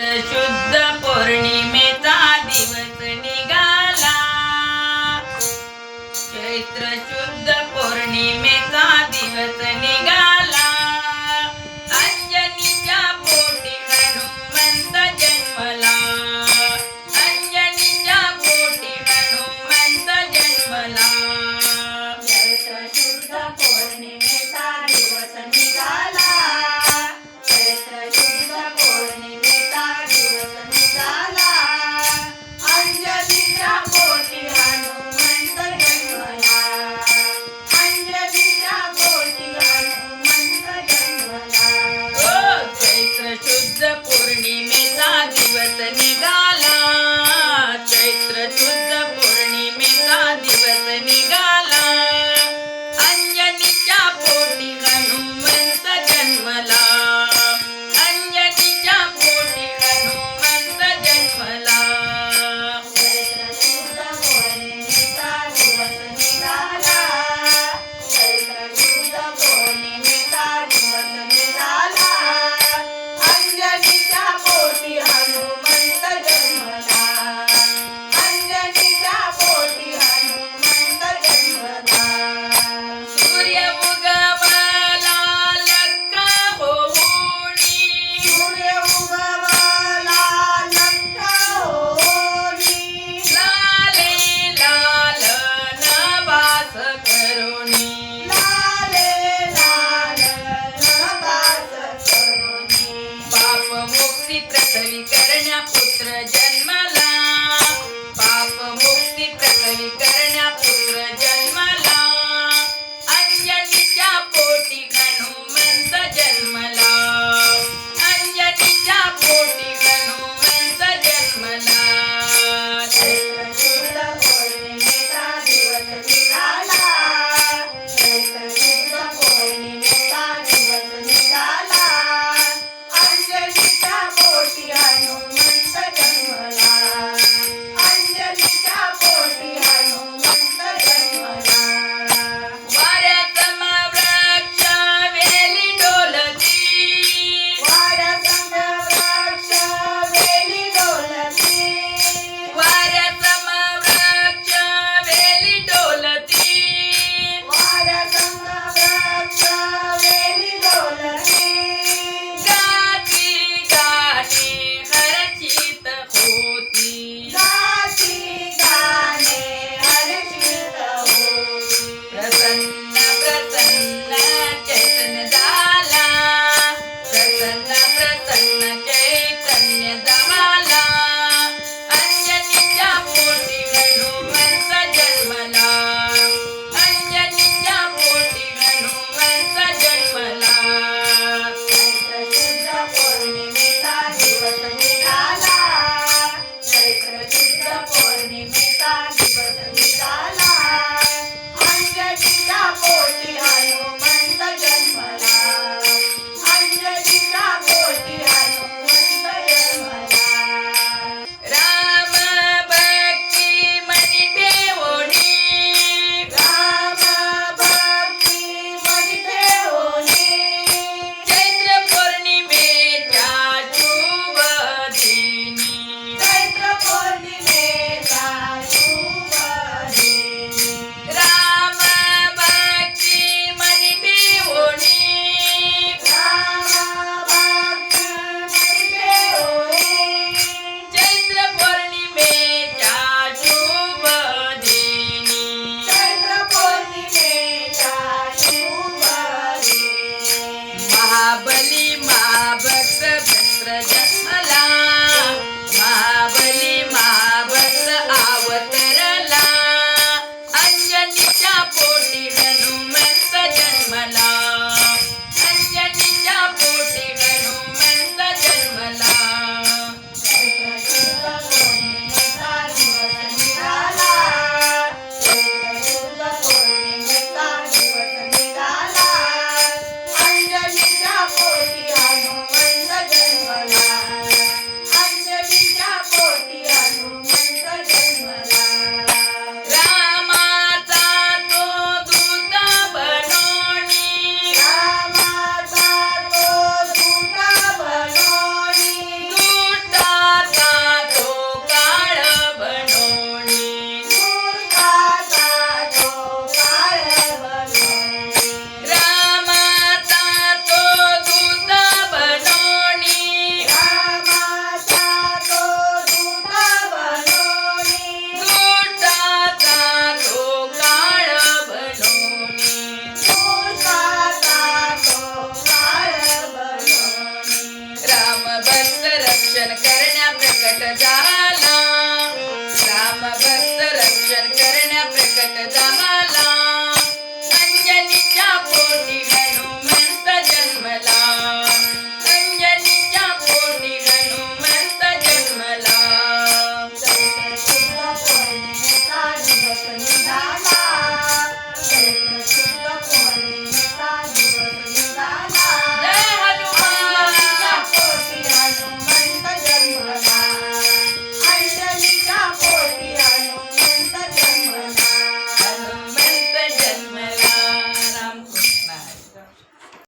शुद्ध पौर्णिमेचा दिवस निघाला. चैत्र शुद्ध पौर्णिमेचा दिवस निघाला. अंजनीच्या पोटी हनुमंत जन्मला. अंजनीच्या पोटी हनुमंत जन्मला. चैत्र शुद्ध पौर्णिमेचा दिवस रतने गा पाप मुक्ती प्रसवी करण्या पुत्र जन्माला. पाप मुक्ती प्रसवी कर Gamala, Sanjani Chapoti.